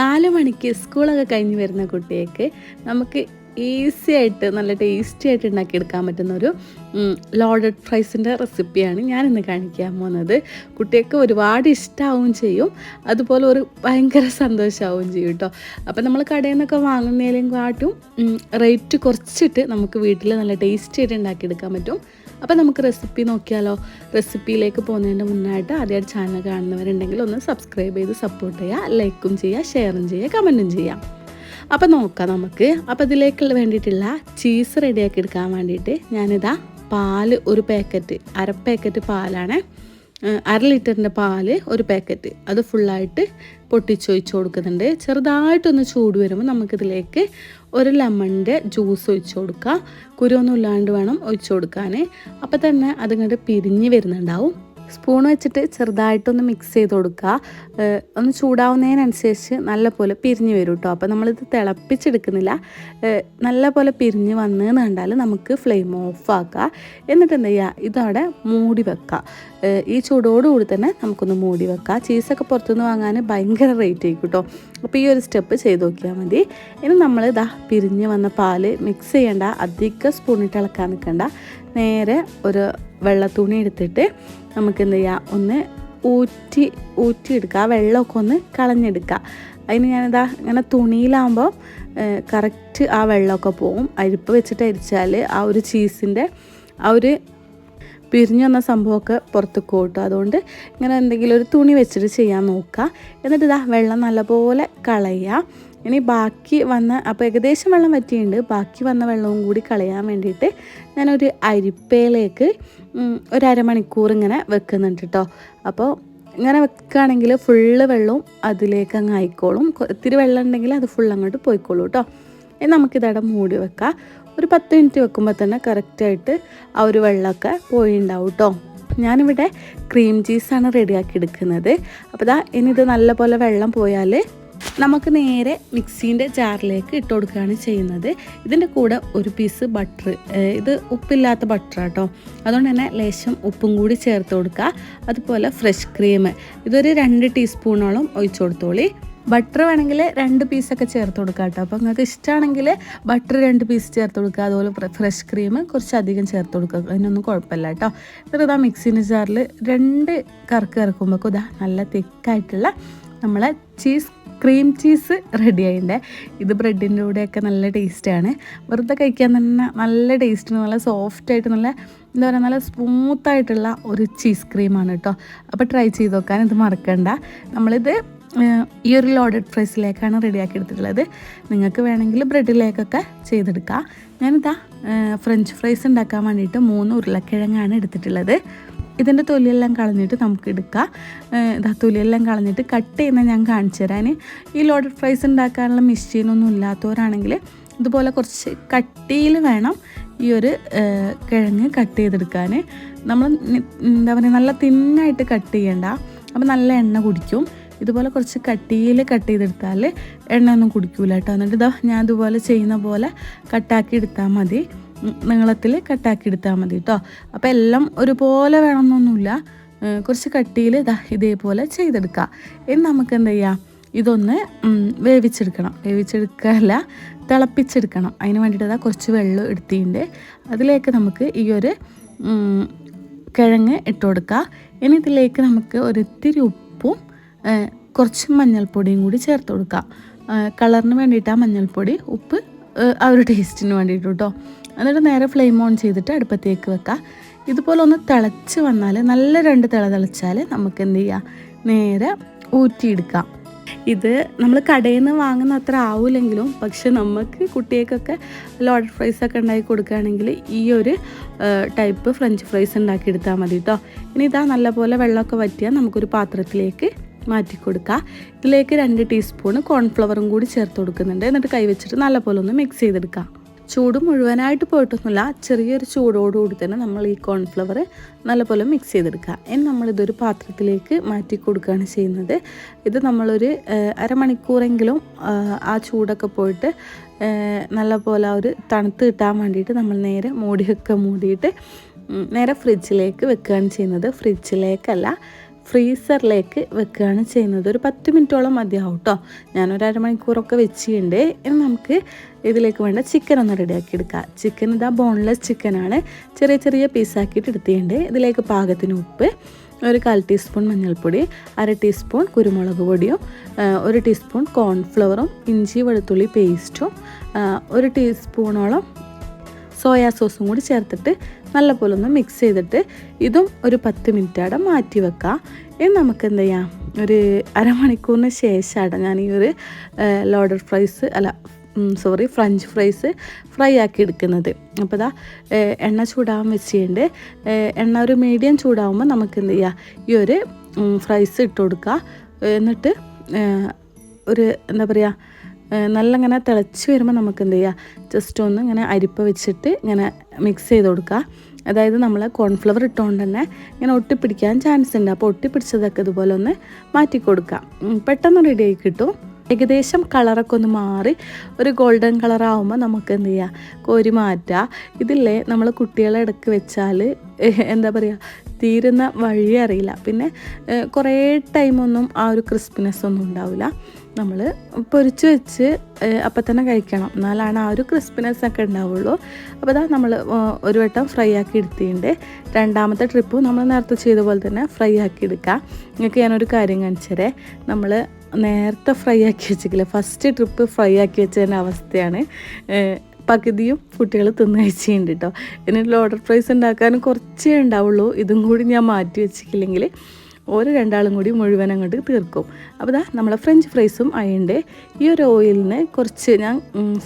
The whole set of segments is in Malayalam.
നാല് മണിക്ക് സ്കൂളൊക്കെ കഴിഞ്ഞ് വരുന്ന കുട്ടിയൊക്കെ നമുക്ക് ഈസി ആയിട്ട് നല്ല ടേസ്റ്റി ആയിട്ട് ഉണ്ടാക്കിയെടുക്കാൻ പറ്റുന്ന ഒരു ലോഡഡ് ഫ്രൈസിന്റെ റെസിപ്പിയാണ് ഞാനിന്ന് കാണിക്കാൻ പോകുന്നത്. കുട്ടികൾക്ക് ഒരുപാട് ഇഷ്ടമാവുകയും ചെയ്യും. അതുപോലെ ഒരു ഭയങ്കര സന്തോഷമാവുകയും ചെയ്യും കേട്ടോ അപ്പോൾ നമ്മൾ കടയിൽ നിന്നൊക്കെ വാങ്ങുന്നതിലും കാട്ടും റേറ്റ് കുറച്ചിട്ട് നമുക്ക് വീട്ടിൽ നല്ല ടേസ്റ്റി ആയിട്ട് ഉണ്ടാക്കിയെടുക്കാൻ പറ്റും. അപ്പോൾ നമുക്ക് റെസിപ്പി നോക്കിയാലോ? റെസിപ്പിയിലേക്ക് പോകുന്നതിന്റെ മുന്നായിട്ട് ആദ്യമായിട്ട് ചാനൽ കാണുന്നവരുണ്ടെങ്കിൽ ഒന്ന് സബ്സ്ക്രൈബ് ചെയ്ത് സപ്പോർട്ട് ചെയ്യുക ലൈക്കും ചെയ്യുക ഷെയറും ചെയ്യുക കമന്റും ചെയ്യാം അപ്പോൾ നോക്കാം നമുക്ക്. അപ്പോൾ ഇതിലേക്ക് വേണ്ടിയിട്ടുള്ള ചീസ് റെഡിയാക്കി എടുക്കാൻ വേണ്ടിയിട്ട് ഞാനിതാ പാൽ ഒരു പാക്കറ്റ് അര പാക്കറ്റ് പാലാണ്. അര ലിറ്ററിന്റെ പാൽ ഒരു പാക്കറ്റ്. അത് ഫുള്ളായിട്ട് പൊട്ടിച്ചൊഴിച്ച് കൊടുക്കുന്നുണ്ട്. ചെറുതായിട്ടൊന്ന് ചൂട് വരുമ്പോൾ നമുക്കിതിലേക്ക് ഒരു ലെമണിന്റെ ജ്യൂസ് ഒഴിച്ച് കൊടുക്കുക കുരുവൊന്നും ഇല്ലാണ്ട് വേണം ഒഴിച്ച് കൊടുക്കാൻ അപ്പോൾ തന്നെ അതിങ്ങോട്ട് പിരിഞ്ഞ് വരുന്നുണ്ടാവും. സ്പൂൺ വെച്ചിട്ട് ചെറുതായിട്ടൊന്ന് മിക്സ് ചെയ്ത് കൊടുക്കുക. ഒന്ന് ചൂടാവുന്നതിനനുസരിച്ച് നല്ലപോലെ പിരിഞ്ഞ് വരും കേട്ടോ അപ്പോൾ നമ്മളിത് തിളപ്പിച്ചെടുക്കുന്നില്ല. നല്ല നല്ലപോലെ പിരിഞ്ഞ് വന്നെന്ന് കണ്ടാൽ നമുക്ക് ഫ്ലെയിം ഓഫ് ആക്കുക എന്നിട്ട് എന്ത് ചെയ്യുക ഇതവിടെ മൂടി വെക്കുക ഈ ചൂടോടുകൂടി തന്നെ നമുക്കൊന്ന് മൂടി വെക്കാം. ചീസൊക്കെ പുറത്തുനിന്ന് വാങ്ങാൻ ഭയങ്കര റേറ്റ് ആയിരിക്കും കേട്ടോ അപ്പോൾ ഈ ഒരു സ്റ്റെപ്പ് ചെയ്ത് നോക്കിയാൽ മതി. ഇനി നമ്മൾ ഇതാ പിരിഞ്ഞ് വന്ന പാൽ മിക്സ് ചെയ്യേണ്ട അധികം സ്പൂണിട്ട് ഇളക്കാൻ നിൽക്കണ്ട. നേരെ ഒരു വെള്ള തുണി എടുത്തിട്ട് നമുക്ക് എന്ത് ചെയ്യാം? ഒന്ന് ഊറ്റി ഊറ്റിയെടുക്കുക ആ വെള്ളമൊക്കെ ഒന്ന് കളഞ്ഞെടുക്കുക അതിന് ഞാനിതാ ഇങ്ങനെ തുണിയിലാകുമ്പോൾ കറക്റ്റ് ആ വെള്ളമൊക്കെ പോവും. അരിപ്പ് വെച്ചിട്ട് അരിച്ചാൽ ആ ഒരു ചീസിന്റെ ആ ഒരു പിരിഞ്ഞു വന്ന സംഭവമൊക്കെ പുറത്തേക്ക് കൂട്ടും അതുകൊണ്ട് ഇങ്ങനെ എന്തെങ്കിലും ഒരു തുണി വെച്ചിട്ട് ചെയ്യാൻ നോക്കുക. എന്നിട്ട് ഇതാ വെള്ളം നല്ലപോലെ കളയുക. ഇനി ബാക്കി വന്ന അപ്പോൾ ഏകദേശം വെള്ളം വറ്റിയുണ്ട് ബാക്കി വന്ന വെള്ളവും കൂടി കളയാൻ വേണ്ടിയിട്ട് ഞാനൊരു അരിപ്പയിലേക്ക് ഒരമണിക്കൂർ ഇങ്ങനെ വെക്കുന്നുണ്ട് കേട്ടോ അപ്പോൾ ഇങ്ങനെ വെക്കുകയാണെങ്കിൽ ഫുള്ള് വെള്ളവും അതിലേക്ക് അങ്ങ് ആയിക്കോളും. ഒത്തിരി വെള്ളം ഉണ്ടെങ്കിൽ അത് ഫുൾ അങ്ങോട്ട് പോയിക്കോളൂ കേട്ടോ ഇനി നമുക്കിതവിടെ മൂടി വെക്കാം. ഒരു പത്ത് മിനിറ്റ് വെക്കുമ്പോൾ തന്നെ കറക്റ്റായിട്ട് ആ ഒരു വെള്ളമൊക്കെ പോയിണ്ടാവും കേട്ടോ ഞാനിവിടെ ക്രീം ചീസാണ് റെഡിയാക്കി എടുക്കുന്നത്. അപ്പോൾ ഇത് നല്ലപോലെ വെള്ളം പോയാൽ നമുക്ക് നേരെ മിക്സീന്റെ ജാറിലേക്ക് ഇട്ട് കൊടുക്കുകയാണ് ചെയ്യുന്നത്. ഇതിന്റെ കൂടെ ഒരു പീസ് ബട്ടർ ഇത് ഉപ്പില്ലാത്ത ബട്ടർ കേട്ടോ അതുകൊണ്ട് തന്നെ ലേശം ഉപ്പും കൂടി ചേർത്ത് കൊടുക്കുക. അതുപോലെ ഫ്രഷ് ക്രീം ഇതൊരു രണ്ട് ടീസ്പൂണോളം ഒഴിച്ചു കൊടുത്തോളി. ബട്ടർ വേണമെങ്കിൽ രണ്ട് പീസൊക്കെ ചേർത്ത് കൊടുക്കുക കേട്ടോ. അപ്പോൾ നിങ്ങൾക്ക് ഇഷ്ടമാണെങ്കിൽ ബട്ടർ രണ്ട് പീസ് ചേർത്ത് കൊടുക്കുക. അതുപോലെ ഫ്രഷ് ക്രീം കുറച്ചധികം ചേർത്ത് കൊടുക്കുക. അതിനൊന്നും കുഴപ്പമില്ല കേട്ടോ. എന്നിട്ട് ഇതാ മിക്സിന്റെ ജാറിൽ രണ്ട് കറക്ക് ഇറക്കുമ്പോൾ ഇതാ നല്ല തിക്കായിട്ടുള്ള നമ്മളെ ചീസ് ക്രീം ചീസ് റെഡി ആയിട്ടുണ്ട്. ഇത് ബ്രെഡിന്റെ കൂടെയൊക്കെ നല്ല ടേസ്റ്റാണ് വെറുതെ കഴിക്കാൻ തന്നെ നല്ല ടേസ്റ്റ് നല്ല സോഫ്റ്റായിട്ട് നല്ല എന്താ പറയുക നല്ല സ്മൂത്തായിട്ടുള്ള ഒരു ചീസ് ക്രീമാണ് കേട്ടോ. അപ്പോൾ ട്രൈ ചെയ്ത് നോക്കാൻ ഇത് മറക്കണ്ട. നമ്മളിത് ഈ ഒരു ലോഡഡ് ഫ്രൈസിലേക്കാണ് റെഡിയാക്കി എടുത്തിട്ടുള്ളത്. നിങ്ങൾക്ക് വേണമെങ്കിൽ ബ്രെഡിലേക്കൊക്കെ ചെയ്തെടുക്കാം. ഞാനിതാ ഫ്രഞ്ച് ഫ്രൈസ് ഉണ്ടാക്കാൻ വേണ്ടിയിട്ട് മൂന്ന് ഉരുളക്കിഴങ്ങാണ് എടുത്തിട്ടുള്ളത്. ഇതിന്റെ തൊലിയെല്ലാം കളഞ്ഞിട്ട് നമുക്ക് എടുക്കാം. ഇതാ തൊലിയെല്ലാം കളഞ്ഞിട്ട് കട്ട് ചെയ്യുന്ന ഞാൻ കാണിച്ചു തരാൻ ഈ ലോഡഡ് ഫ്രൈസ് ഉണ്ടാക്കാനുള്ള മെഷീനൊന്നും ഇല്ലാത്തവരാണെങ്കിൽ ഇതുപോലെ കുറച്ച് കട്ടിയിൽ വേണം ഈ ഒരു കിഴങ്ങ് കട്ട് ചെയ്തെടുക്കാൻ നമ്മൾ എന്താ പറയുക നല്ല തിന്നായിട്ട് കട്ട് ചെയ്യണ്ട. അപ്പോൾ നല്ല എണ്ണ കുടിക്കും. ഇതുപോലെ കുറച്ച് കട്ടിയിൽ കട്ട് ചെയ്തെടുത്താൽ എണ്ണ ഒന്നും കുടിക്കൂല കേട്ടോ. എന്നിട്ട് ഇതാ ഞാൻ ഇതുപോലെ ചെയ്യുന്ന പോലെ കട്ടാക്കി എടുത്താൽ മതി. നീളത്തിൽ കട്ടാക്കി എടുത്താൽ മതി കേട്ടോ. അപ്പോൾ എല്ലാം ഒരുപോലെ വേണമെന്നൊന്നുമില്ല. കുറച്ച് കട്ടിയിൽ ഇതാ ഇതേപോലെ ചെയ്തെടുക്കുക ഇനി നമുക്ക് എന്ത് ചെയ്യാം? ഇതൊന്ന് വേവിച്ചെടുക്കണം. വേവിച്ചെടുക്കല്ല തിളപ്പിച്ചെടുക്കണം. അതിന് വേണ്ടിയിട്ട് അതാ കുറച്ച് വെള്ളം എടുത്തിട്ടുണ്ട്. അതിലേക്ക് നമുക്ക് ഈ ഒരു കിഴങ്ങ് ഇട്ട് കൊടുക്കുക ഇനി ഇതിലേക്ക് നമുക്ക് ഒരിത്തിരി ഉപ്പും കുറച്ച് മഞ്ഞൾപ്പൊടിയും കൂടി ചേർത്ത് കൊടുക്കുക കളറിന് വേണ്ടിയിട്ട് മഞ്ഞൾപ്പൊടി ഉപ്പ് ആ ഒരു ടേസ്റ്റിന് വേണ്ടിയിട്ട് കേട്ടോ എന്നിട്ട് നേരെ ഫ്ലെയിം ഓൺ ചെയ്തിട്ട് അടുപ്പത്തേക്ക് വെക്കുക ഇതുപോലെ ഒന്ന് തിളച്ച് വന്നാൽ നല്ല രണ്ട് തിള തിളച്ചാൽ നമുക്ക് എന്ത് ചെയ്യുക നേരെ ഊറ്റിയെടുക്കാം. ഇത് നമ്മൾ കടയിൽ നിന്ന് വാങ്ങുന്ന അത്ര ആവില്ലെങ്കിലും പക്ഷെ നമുക്ക് കുട്ടികൾക്കൊക്കെ ലോഡഡ് ഫ്രൈസ് ഒക്കെ ഉണ്ടാക്കി കൊടുക്കുകയാണെങ്കിൽ ഈ ഒരു ടൈപ്പ് ഫ്രഞ്ച് ഫ്രൈസ് ഉണ്ടാക്കിയെടുത്താൽ മതി കേട്ടോ ഇനി ഇതാ നല്ലപോലെ വെള്ളമൊക്കെ വറ്റിയാൽ നമുക്കൊരു പാത്രത്തിലേക്ക് മാറ്റി കൊടുക്കുക ഇതിലേക്ക് രണ്ട് ടീസ്പൂൺ കോൺഫ്ലവറും കൂടി ചേർത്ത് കൊടുക്കുന്നുണ്ട്. എന്നിട്ട് കൈവച്ചിട്ട് നല്ലപോലെ ഒന്ന് മിക്സ് ചെയ്തെടുക്കുക. ചൂട് മുഴുവനായിട്ട് പോയിട്ടൊന്നുമില്ല. ചെറിയൊരു ചൂടോടുകൂടി തന്നെ നമ്മൾ ഈ കോൺഫ്ലവർ നല്ലപോലെ മിക്സ് ചെയ്തെടുക്കുക. ഇനി നമ്മളിതൊരു പാത്രത്തിലേക്ക് മാറ്റി കൊടുക്കുകയാണ് ചെയ്യുന്നത്. ഇത് നമ്മളൊരു അരമണിക്കൂറെങ്കിലും ആ ചൂടൊക്കെ പോയിട്ട് നല്ലപോലെ ഒരു തണുത്ത് കിട്ടാൻ വേണ്ടിയിട്ട് നമ്മൾ നേരെ മൂടിയൊക്കെ മൂടിയിട്ട് നേരെ ഫ്രിഡ്ജിലേക്ക് വെക്കുകയാണ് ചെയ്യുന്നത്. ഫ്രിഡ്ജിലേക്കല്ല ഫ്രീസറിലേക്ക് വെക്കുകയാണ് ചെയ്യുന്നത്. ഒരു പത്ത് മിനിറ്റോളം മതിയാവും കേട്ടോ ഞാനൊരു അരമണിക്കൂറൊക്കെ വെച്ചിട്ടുണ്ട്. ഇനി നമുക്ക് ഇതിലേക്ക് വേണ്ട ചിക്കൻ ഒന്ന് റെഡിയാക്കി എടുക്കാം. ചിക്കൻ ഇതാ ബോൺലെസ് ചിക്കനാണ് ചെറിയ ചെറിയ പീസാക്കിയിട്ട് എടുത്തിട്ടുണ്ട്. ഇതിലേക്ക് പാകത്തിന് ഉപ്പ് ഒരു കാൽ ടീസ്പൂൺ മഞ്ഞൾപ്പൊടി അര ടീസ്പൂൺ കുരുമുളക് പൊടിയും ഒരു ടീസ്പൂൺ കോൺഫ്ലവറും ഇഞ്ചി വെളുത്തുള്ളി പേസ്റ്റും ഒരു ടീസ്പൂണോളം സോയാ സോസും കൂടി ചേർത്തിട്ട് നല്ലപോലെ ഒന്ന് മിക്സ് ചെയ്തിട്ട് ഇതും ഒരു പത്ത് മിനിറ്റ് അവിടെ മാറ്റി വെക്കാം. ഇനി നമുക്ക് എന്ത് ചെയ്യാം? ഒരു അരമണിക്കൂറിന് ശേഷമാണ് ഞാൻ ഈ ഒരു ലോഡർ ഫ്രൈസ് അല്ല സോറി ഫ്രഞ്ച് ഫ്രൈസ് ഫ്രൈ ആക്കി എടുക്കുന്നത്. അപ്പോൾ ഇതാ എണ്ണ ചൂടാവാൻ വെച്ചിട്ടുണ്ട്. എണ്ണ ഒരു മീഡിയം ചൂടാവുമ്പോൾ നമുക്ക് എന്ത് ചെയ്യാം? ഈ ഒരു ഫ്രൈസ് ഇട്ട് കൊടുക്കുക എന്നിട്ട് ഒരു എന്താ പറയുക നല്ല ഇങ്ങനെ തിളച്ച് വരുമ്പോൾ നമുക്ക് എന്ത് ചെയ്യുക ജസ്റ്റ് ഒന്ന് ഇങ്ങനെ അരിപ്പ വെച്ചിട്ട് ഇങ്ങനെ മിക്സ് ചെയ്ത് കൊടുക്കുക അതായത് നമ്മൾ കോൺഫ്ലവർ ഇട്ടുകൊണ്ട് തന്നെ ഇങ്ങനെ ഒട്ടിപ്പിടിക്കാൻ ചാൻസ് ഉണ്ട് അപ്പോൾ ഒട്ടിപ്പിടിച്ചതൊക്കെ ഇതുപോലെ ഒന്ന് മാറ്റി കൊടുക്കാം പെട്ടെന്ന് റെഡി ആയി കിട്ടും. ഏകദേശം കളറൊക്കെ ഒന്ന് മാറി ഒരു ഗോൾഡൻ കളറാവുമ്പോൾ നമുക്ക് എന്ത് ചെയ്യാം? കോരി മാറ്റുക ഇതില്ലേ നമ്മൾ കുട്ടികളെ ഇടയ്ക്ക് വെച്ചാൽ എന്താ പറയുക തീരുന്ന വഴി അറിയില്ല. പിന്നെ കുറേ ടൈമൊന്നും ആ ഒരു ക്രിസ്പിനെസ് ഒന്നും ഉണ്ടാവില്ല നമ്മൾ പൊരിച്ച് വെച്ച് അപ്പം തന്നെ കഴിക്കണം. എന്നാലാണ് ആ ഒരു ക്രിസ്പിനെസ് ഒക്കെ ഉണ്ടാവുള്ളൂ. അപ്പോൾ അതാ നമ്മൾ ഒരു വട്ടം ഫ്രൈ ആക്കി എടുത്തിട്ടുണ്ട്. രണ്ടാമത്തെ ട്രിപ്പ് നമ്മൾ നേരത്തെ ചെയ്ത പോലെ തന്നെ ഫ്രൈ ആക്കി എടുക്കുക നിങ്ങൾക്ക് ഞാനൊരു കാര്യം കാണിച്ചതരേ. നമ്മൾ നേരത്തെ ഫ്രൈ ആക്കി വെച്ചിട്ടില്ല ഫസ്റ്റ് ട്രിപ്പ് ഫ്രൈ ആക്കി വെച്ചതിന്റെ അവസ്ഥയാണ്. പകുതിയും കുട്ടികൾ തിന്ന് കഴിച്ചിട്ടുണ്ട് കേട്ടോ ഇനി ലോഡർ ഫ്രൈസ് ഉണ്ടാക്കാനും കുറച്ചേ ഉണ്ടാവുള്ളൂ. ഇതും കൂടി ഞാൻ മാറ്റി വെച്ചിട്ടില്ലെങ്കിൽ ഓരോ രണ്ടാളും കൂടി മുഴുവൻ അങ്ങോട്ട് തീർക്കും. അപ്പോൾ ഇതാ നമ്മളെ ഫ്രഞ്ച് ഫ്രൈസും അതിന്റെ ഈ ഒരു ഓയിലിന് കുറച്ച് ഞാൻ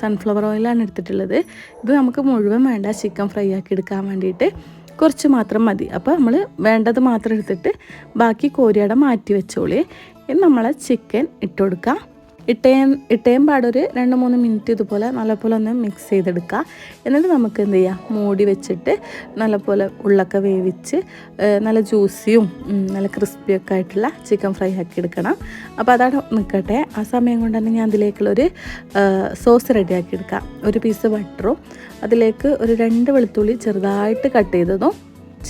സൺഫ്ലവർ ഓയിലാണ് എടുത്തിട്ടുള്ളത്. ഇത് നമുക്ക് മുഴുവൻ വേണ്ട ചിക്കൻ ഫ്രൈ ആക്കി എടുക്കാൻ വേണ്ടിയിട്ട് കുറച്ച് മാത്രം മതി. അപ്പോൾ നമ്മൾ വേണ്ടത് മാത്രം എടുത്തിട്ട് ബാക്കി കോരിയട മാറ്റി വെച്ചോളി. ഇനി നമ്മൾ ചിക്കൻ ഇട്ട് കൊടുക്കുക ഇട്ടയും ഇട്ടയും പാടൊരു രണ്ട് മൂന്ന് മിനിറ്റ് ഇതുപോലെ നല്ലപോലെ ഒന്ന് മിക്സ് ചെയ്തെടുക്കുക. എന്നിട്ട് നമുക്ക് എന്ത് ചെയ്യാം? മൂടി വെച്ചിട്ട് നല്ലപോലെ ഉള്ളൊക്കെ വേവിച്ച് നല്ല ജ്യൂസിയും നല്ല ക്രിസ്പിയൊക്കെ ആയിട്ടുള്ള ചിക്കൻ ഫ്രൈ ആക്കി എടുക്കണം. അപ്പോൾ അതാണ് നിൽക്കട്ടെ ആ സമയം കൊണ്ട് തന്നെ ഞാൻ അതിലേക്കുള്ളൊരു സോസ് റെഡിയാക്കി എടുക്കാം. ഒരു പീസ് ബട്ടറും അതിലേക്ക് ഒരു രണ്ട് വെളുത്തുള്ളി ചെറുതായിട്ട് കട്ട് ചെയ്തതും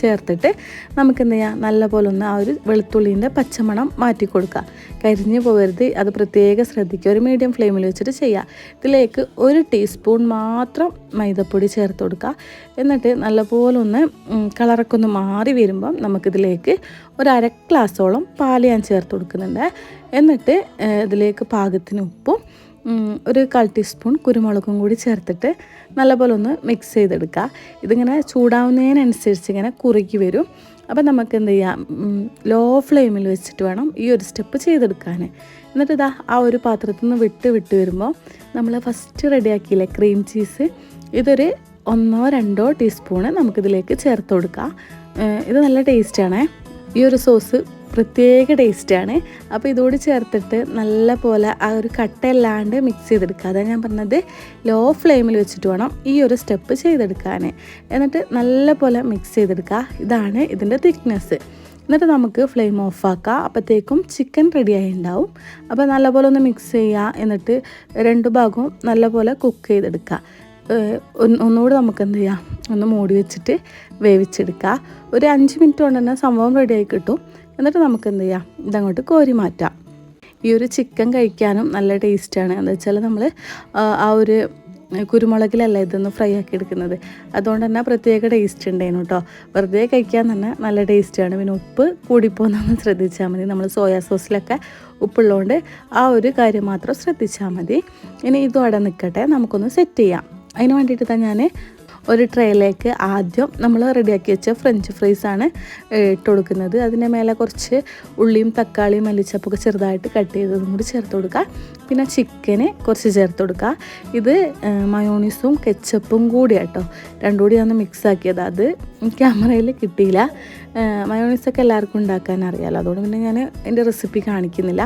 ചേർത്തിട്ട് നമുക്ക് എന്ത് ചെയ്യാം? നല്ലപോലെ ഒന്ന് ആ ഒരു വെളുത്തുള്ളീന്റെ പച്ചമണം മാറ്റി കൊടുക്കുക. കരിഞ്ഞു പോകരുത്. അത് പ്രത്യേകം ശ്രദ്ധിക്കുക. ഒരു മീഡിയം ഫ്ലെയിമിൽ വെച്ചിട്ട് ചെയ്യുക. ഇതിലേക്ക് ഒരു ടീസ്പൂൺ മാത്രം മൈദപ്പൊടി ചേർത്ത് കൊടുക്കുക. എന്നിട്ട് നല്ലപോലെ ഒന്ന് കളറൊക്കെ ഒന്ന് മാറി വരുമ്പം നമുക്കിതിലേക്ക് ഒരു അര ഗ്ലാസോളം പാൽ ഞാൻ ചേർത്ത് കൊടുക്കുന്നുണ്ട്. എന്നിട്ട് ഇതിലേക്ക് പാകത്തിന് ഉപ്പും ഒരു കാൽ ടീസ്പൂൺ കുരുമുളകും കൂടി ചേർത്തിട്ട് നല്ലപോലെ ഒന്ന് മിക്സ് ചെയ്തെടുക്കുക. ഇതിങ്ങനെ ചൂടാവുന്നതിനനുസരിച്ച് ഇങ്ങനെ കുറുകി വരും. അപ്പം നമുക്ക് എന്ത് ചെയ്യാം? ലോ ഫ്ലെയിമിൽ വെച്ചിട്ട് വേണം ഈ ഒരു സ്റ്റെപ്പ് ചെയ്തെടുക്കാൻ. എന്നിട്ട് ഇതാ ആ ഒരു പാത്രത്തിൽ നിന്ന് വിട്ട് വിട്ട് വരുമ്പോൾ നമ്മൾ ഫസ്റ്റ് റെഡിയാക്കിയില്ലേ ക്രീം ചീസ് ഇതൊരു ഒന്നോ രണ്ടോ ടീസ്പൂണ് നമുക്കിതിലേക്ക് ചേർത്ത് കൊടുക്കാം. ഇത് നല്ല ടേസ്റ്റാണേ ഈ ഒരു സോസ് പ്രത്യേക ടേസ്റ്റാണ് അപ്പോൾ ഇതോട് ചേർത്തിട്ട് നല്ല പോലെ ആ ഒരു കട്ടയല്ലാണ്ട് മിക്സ് ചെയ്തെടുക്കുക. അതാണ് ഞാൻ പറഞ്ഞത് ലോ ഫ്ലെയിമിൽ വെച്ചിട്ട് വേണം ഈ ഒരു സ്റ്റെപ്പ് ചെയ്തെടുക്കാൻ എന്നിട്ട് നല്ല പോലെ മിക്സ് ചെയ്തെടുക്കുക. ഇതാണ് ഇതിന്റെ തിക്നെസ് എന്നിട്ട് നമുക്ക് ഫ്ലെയിം ഓഫാക്കാം അപ്പോഴത്തേക്കും ചിക്കൻ റെഡിയായി ഉണ്ടാവും. അപ്പോൾ നല്ലപോലെ ഒന്ന് മിക്സ് ചെയ്യുക എന്നിട്ട് രണ്ട് ഭാഗവും നല്ലപോലെ കുക്ക് ചെയ്തെടുക്കുക. ഒന്ന് ഒന്നുകൂടി നമുക്ക് എന്ത് ചെയ്യാം? ഒന്ന് മൂടി വെച്ചിട്ട് വേവിച്ചെടുക്കുക. ഒരു അഞ്ച് മിനിറ്റ് കൊണ്ട് തന്നെ സംഭവം റെഡിയായി കിട്ടും. എന്നിട്ട് നമുക്ക് എന്ത് ചെയ്യാം? ഇതങ്ങോട്ട് കോരി മാറ്റാം. ഈ ഒരു ചിക്കൻ കഴിക്കാനും നല്ല ടേസ്റ്റാണ്. എന്താ വെച്ചാൽ നമ്മൾ ആ ഒരു കുരുമുളകിലല്ല ഇതൊന്ന് ഫ്രൈ ആക്കി എടുക്കുന്നത്. അതുകൊണ്ട് തന്നെ പ്രത്യേക ടേസ്റ്റ് ഉണ്ടായിരുന്നു കേട്ടോ വെറുതെ കഴിക്കാൻ തന്നെ നല്ല ടേസ്റ്റാണ്. പിന്നെ ഉപ്പ് കൂടിപ്പോന്നൊന്ന് ശ്രദ്ധിച്ചാൽ മതി. നമ്മൾ സോയാ സോസിലൊക്കെ ഉപ്പുള്ളതുകൊണ്ട് ആ ഒരു കാര്യം മാത്രം ശ്രദ്ധിച്ചാൽ മതി. ഇനി ഇതും അവിടെ നിൽക്കട്ടെ. നമുക്കൊന്ന് സെറ്റ് ചെയ്യാം. അതിന് വേണ്ടിയിട്ട് തന്നെ ഞാൻ ഒരു ട്രേയിലേക്ക് ആദ്യം നമ്മൾ റെഡിയാക്കി വെച്ച ഫ്രഞ്ച് ഫ്രൈസാണ് ഇട്ട് കൊടുക്കുന്നത് അതിന്റെ മേലെ കുറച്ച് ഉള്ളിയും തക്കാളിയും മല്ലിച്ചപ്പൊക്കെ ചെറുതായിട്ട് കട്ട് ചെയ്തതും കൂടി ചേർത്ത് കൊടുക്കുക പിന്നെ ചിക്കന് കുറച്ച് ചേർത്ത് കൊടുക്കുക ഇത് മയോണീസും കെച്ചപ്പും കൂടി കേട്ടോ രണ്ടും കൂടി ഒന്ന് മിക്സ് ആക്കിയത്. അത് ക്യാമറയിൽ കിട്ടിയില്ല. മയോണീസൊക്കെ എല്ലാവർക്കും ഉണ്ടാക്കാൻ അറിയാമല്ലോ അതുകൊണ്ട് പിന്നെ ഞാൻ എന്റെ റെസിപ്പി കാണിക്കുന്നില്ല.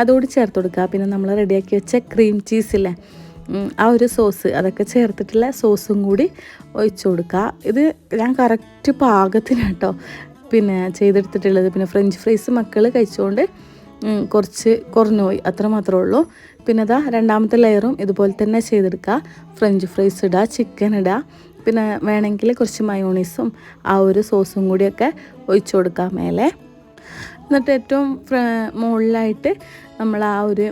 അതോട് ചേർത്ത് കൊടുക്കുക പിന്നെ നമ്മൾ റെഡിയാക്കി വെച്ച ക്രീം ചീസില്ലേ ആ ഒരു സോസ് അതൊക്കെ ചേർത്തിട്ടുള്ള സോസും കൂടി ഒഴിച്ചു കൊടുക്കുക. ഇത് ഞാൻ കറക്റ്റ് പാകത്തിന് കേട്ടോ പിന്നെ ചെയ്തെടുത്തിട്ടുള്ളത്. പിന്നെ ഫ്രഞ്ച് ഫ്രൈസ് മക്കൾ കഴിച്ചുകൊണ്ട് കുറച്ച് കുറഞ്ഞു പോയി. അത്ര മാത്രമേ ഉള്ളൂ. പിന്നെ അതാ രണ്ടാമത്തെ ലെയറും ഇതുപോലെ തന്നെ ചെയ്തെടുക്കുക. ഫ്രഞ്ച് ഫ്രൈസ് ഇടുക ചിക്കൻ ഇടുക. പിന്നെ വേണമെങ്കിൽ കുറച്ച് മയോണീസും ആ ഒരു സോസും കൂടിയൊക്കെ ഒഴിച്ചു കൊടുക്കുക മേലെ. എന്നിട്ട് ഏറ്റവും മുകളിലായിട്ട് നമ്മൾ ആ ഒരു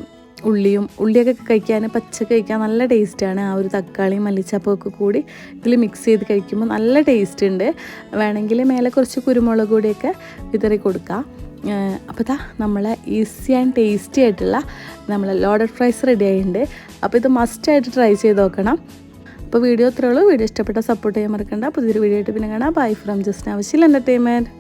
ഉള്ളിയും ഉള്ളിയൊക്കെ കഴിക്കാൻ പച്ച കഴിക്കാൻ നല്ല ടേസ്റ്റാണ് ആ ഒരു തക്കാളിയും മല്ലിച്ചപ്പൊക്കെ കൂടി ഇതിൽ മിക്സ് ചെയ്ത് കഴിക്കുമ്പോൾ നല്ല ടേസ്റ്റ് ഉണ്ട്. വേണമെങ്കിൽ മേലെ കുറച്ച് കുരുമുളക് കൂടിയൊക്കെ വിതറി കൊടുക്കാം. അപ്പോൾ ഇതാ നമ്മൾ ഈസി ആൻഡ് ടേസ്റ്റി ആയിട്ടുള്ള നമ്മൾ ലോഡഡ് ഫ്രൈസ് റെഡി ആയിട്ടുണ്ട്. അപ്പോൾ ഇത് മസ്റ്റായിട്ട് ട്രൈ ചെയ്ത് നോക്കണം. അപ്പോൾ വീഡിയോ ഇത്രേ ഉള്ളൂ. വീഡിയോ ഇഷ്ടപ്പെട്ട സപ്പോർട്ട് ചെയ്യാൻ മറക്കണ്ട. പുതിയൊരു വീഡിയോ ആയിട്ട് പിന്നെ കാണാം. ബൈ ഫ്രം ജസ്റ്റ് ആവശ്യമില്ല എന്റർടൈൻമെന്റ്